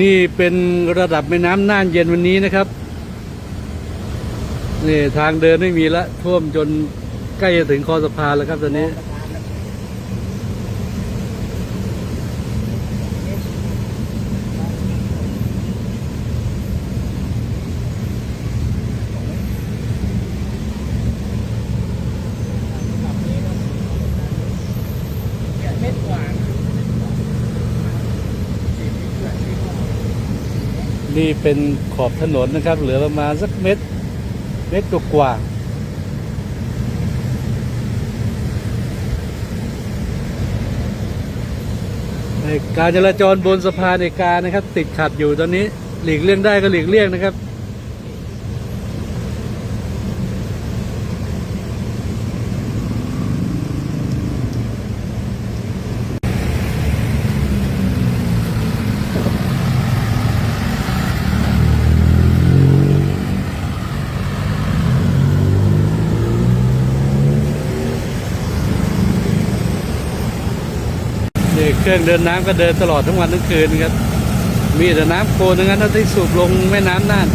นี่เป็นระดับแม่น้ำน่านเย็นวันนี้นะครับนี่ทางเดินไม่มีละท่วมจนใกล้จะถึงคอสะพานแล้วครับตอนนี้ นี่เป็นขอบถนนนะครับ เหลือประมาณสักเม็ดเม็ดกว่าการจราจรบนสะพานเอกานะครับ ติดขัดอยู่ตอนนี้หลีกเลี่ยงได้ก็หลีกเลี่ยงนะครับ นี่เครื่องเดินน้ำก็เดินตลอดทั้งวันทั้งคืนครับ มีแต่น้ำโคลนทั้งนั้นที่สูบลงแม่น้ำน่าน